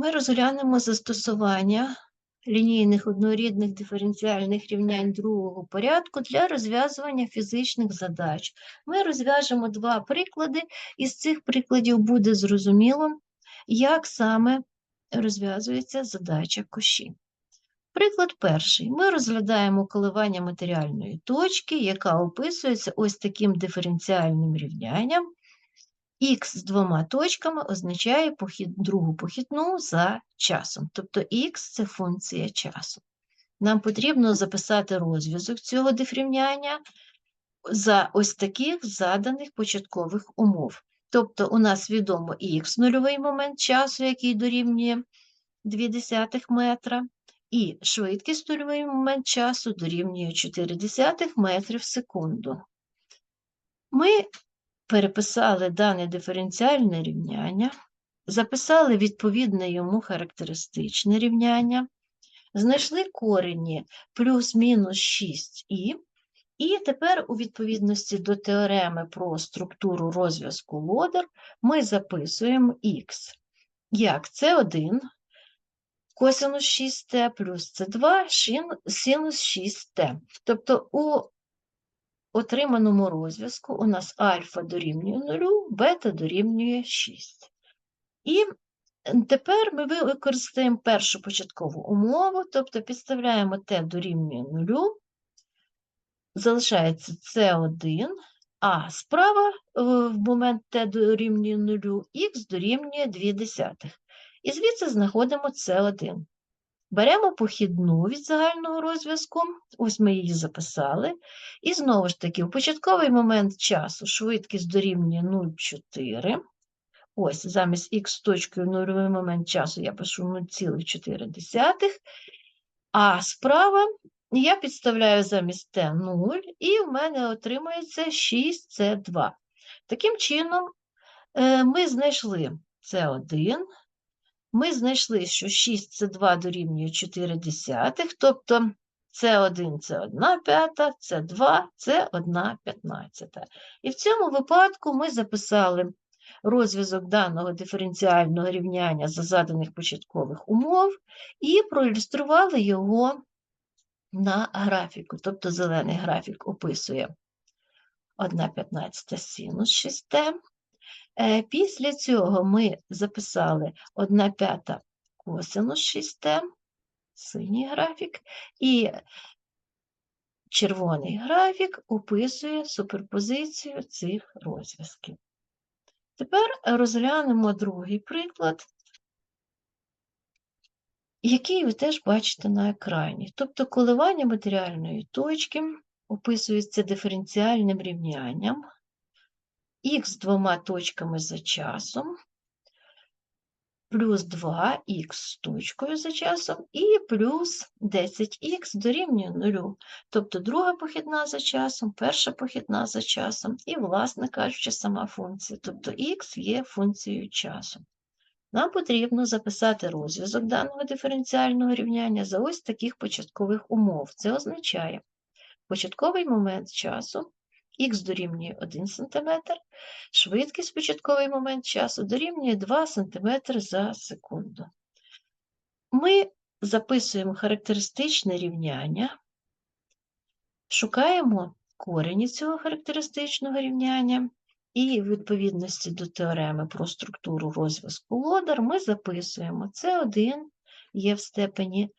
Ми розглянемо застосування лінійних однорідних диференціальних рівнянь другого порядку для розв'язування фізичних задач. Ми розв'яжемо два приклади, із цих прикладів буде зрозуміло, як саме розв'язується задача коші. Приклад перший. Ми розглядаємо коливання матеріальної точки, яка описується ось таким диференціальним рівнянням. Х з двома точками означає похід, другу похідну за часом. Тобто х це функція часу. Нам потрібно записати розв'язок цього дифрівняння за ось таких заданих початкових умов. Тобто, у нас відомо х нульовий момент часу, який дорівнює 0,2 метра, і швидкість нульовий момент часу дорівнює 0,4 метрів в секунду. Ми переписали дане диференціальне рівняння, записали відповідне йому характеристичне рівняння, знайшли корені плюс-мінус 6і, і тепер, у відповідності до теореми про структуру розв'язку лодер, ми записуємо х як С1 косинус 6t плюс С2 синус 6t. Тобто у отриманому розв'язку у нас альфа дорівнює 0, бета дорівнює 6. І тепер ми використаємо першу початкову умову, тобто підставляємо t дорівнює 0, залишається С1, а справа в момент t дорівнює 0, х дорівнює 2 десятих. І звідси знаходимо С1. Беремо похідну від загального розв'язку, ось ми її записали. І знову ж таки, в початковий момент часу швидкість дорівнює 0,4. Ось, замість х точкою нульовий момент часу я пишу 0,4. А справа я підставляю замість t 0, і в мене отримується 6С2. Таким чином, е, ми знайшли С1, ми знайшли, що 6 це 2 дорівнює 4 десятих, тобто це 1 це 1 п'ята, це 2 це 1 п'ятнадцята. І в цьому випадку ми записали розв'язок даного диференціального рівняння за заданих початкових умов і проілюстрували його на графіку. Тобто зелений графік описує 1 п'ятнадцята синус 6 Е, після цього ми записали 1 п'ята косинус 6 синій графік, і червоний графік описує суперпозицію цих розв'язків. Тепер розглянемо другий приклад, який ви теж бачите на екрані. Тобто коливання матеріальної точки описується диференціальним рівнянням х з двома точками за часом, плюс 2х з точкою за часом, і плюс 10х дорівнює 0. Тобто друга похідна за часом, перша похідна за часом, і, власне кажучи, сама функція. Тобто х є функцією часу. Нам потрібно записати розв'язок даного диференціального рівняння за ось таких початкових умов. Це означає початковий момент часу х дорівнює 1 см, швидкість початковий момент часу дорівнює 2 см за секунду. Ми записуємо характеристичне рівняння, шукаємо корені цього характеристичного рівняння, і в відповідності до теореми про структуру розв'язку лодар ми записуємо С1 є в степені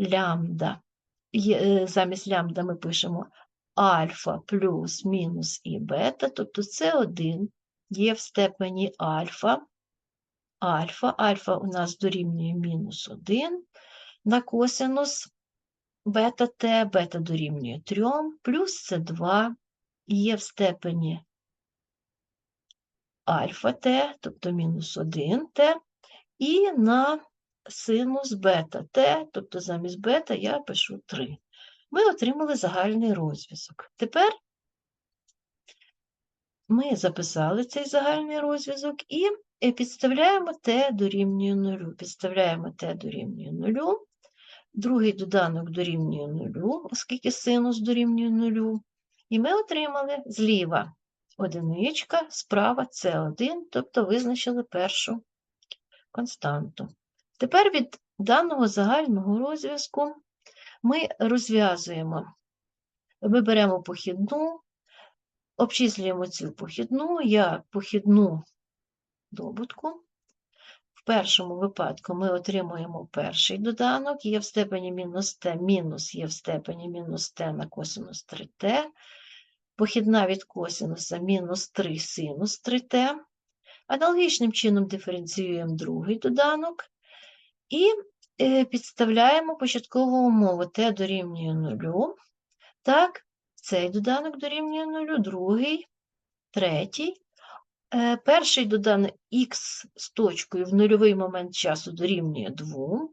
лямбда. Е, замість лямбда ми пишемо альфа плюс мінус і бета, тобто це 1 є в степені альфа. Альфа, альфа у нас дорівнює мінус 1 на косинус бета Т, бета дорівнює 3, плюс це 2 є в степені альфа Т, тобто мінус 1 Т, і на синус бета Т, тобто замість бета я пишу 3 ми отримали загальний розв'язок. Тепер ми записали цей загальний розв'язок і підставляємо t дорівнює 0. Підставляємо t дорівнює 0, другий доданок дорівнює 0, оскільки синус дорівнює 0. І ми отримали зліва одиничка, справа С1, тобто визначили першу константу. Тепер від даного загального розв'язку ми розв'язуємо, ми беремо похідну, обчислюємо цю похідну як похідну добутку. В першому випадку ми отримуємо перший доданок, є в степені мінус t, мінус є в степені мінус t на косинус 3t, похідна від косинуса мінус 3 синус 3t. Аналогічним чином диференціюємо другий доданок і підставляємо початкову умову t дорівнює 0. Так, цей доданок дорівнює 0, другий, третій. Е, Перший доданок х з точкою в нульовий момент часу дорівнює 2.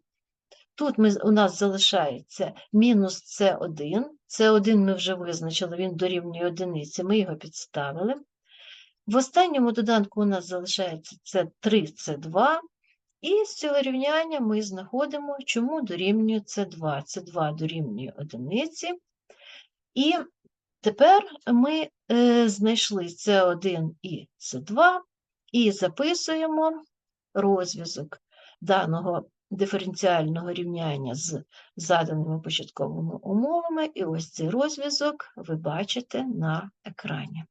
Тут ми, у нас залишається мінус С1. С1 ми вже визначили, він дорівнює одиниці, ми його підставили. В останньому доданку у нас залишається С3, С2. І з цього рівняння ми знаходимо, чому дорівнює С2. С2 дорівнює одиниці. І тепер ми е, знайшли С1 і С2 і записуємо розв'язок даного диференціального рівняння з заданими початковими умовами. І ось цей розв'язок ви бачите на екрані.